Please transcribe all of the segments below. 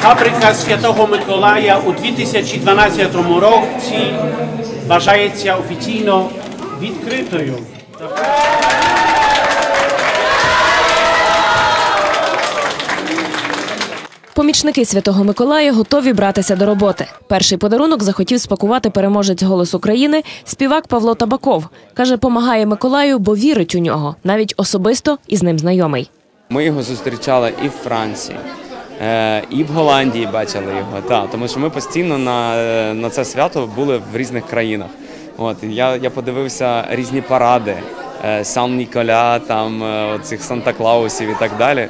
Фабрика Святого Миколая у 2012 році вважається офіційно відкритою. Помічники Святого Миколая готові братися до роботи. Перший подарунок захотів спакувати переможець голос України співак Павло Табаков. Каже, помагає Миколаю, бо вірить у нього, навіть особисто із ним знайомий. Ми його зустрічали і в Франції, і в Голландії бачили його. Та, тому що ми постійно на, на це свято були в різних країнах. От, я, я подивився різні паради. е, Сан Ніколя, там е, цих Санта Клаусів і так далі.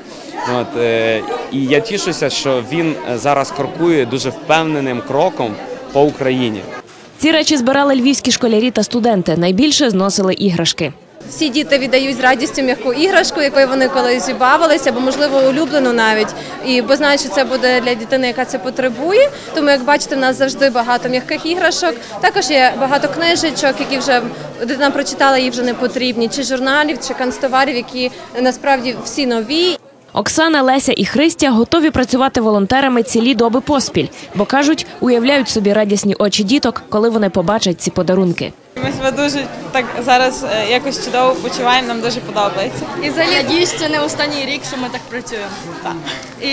От, е, і я тішуся, що він е, зараз крокує дуже впевненим кроком по Україні. Ці речі збирали львівські школярі та студенти. Найбільше зносили іграшки. Всі діти віддають з радістю м'яку іграшку, якою вони колись і бавилися, або можливо улюблену навіть. І бо знають, що це буде для дитини, яка це потребує. Тому, як бачите, в нас завжди багато м'яких іграшок. Також є багато книжечок, які вже дитина прочитала, їй вже не потрібні, чи журналів, чи канцтоварів, які насправді всі нові. Оксана, Леся і Христя готові працювати волонтерами цілі доби поспіль, бо кажуть, уявляють собі радісні очі діток, коли вони побачать ці подарунки. Ми себе дуже так зараз е, якось чудово почуваємо, нам дуже подобається. І взагалі це не останній рік, що ми так працюємо. І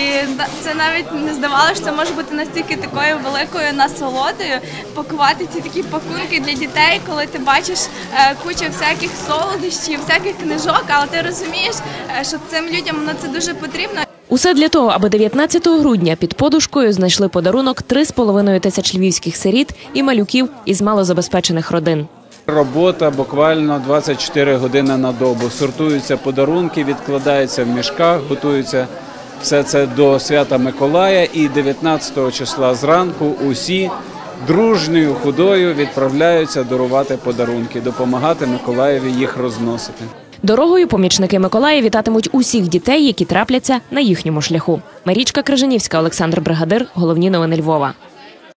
це навіть не здавалося, що це може бути настільки такою великою насолодою пакувати ці такі пакунки для дітей, коли ти бачиш е, кучу всяких солодощів, всяких книжок, але ти розумієш, е, що цим людям воно це дуже потрібно. Усе для того, аби 19 грудня під подушкою знайшли подарунок 3,5 тисяч львівських сиріт і малюків із малозабезпечених родин. Робота буквально 24 години на добу. Сортуються подарунки, відкладаються в мішках, готуються все це до свята Миколая. І 19 числа зранку усі дружньою ходою відправляються дарувати подарунки, допомагати Миколаєві їх розносити. Дорогою помічники Миколая вітатимуть усіх дітей, які трапляться на їхньому шляху. Марічка Крижанівська, Олександр Бригадир. Головні новини Львова.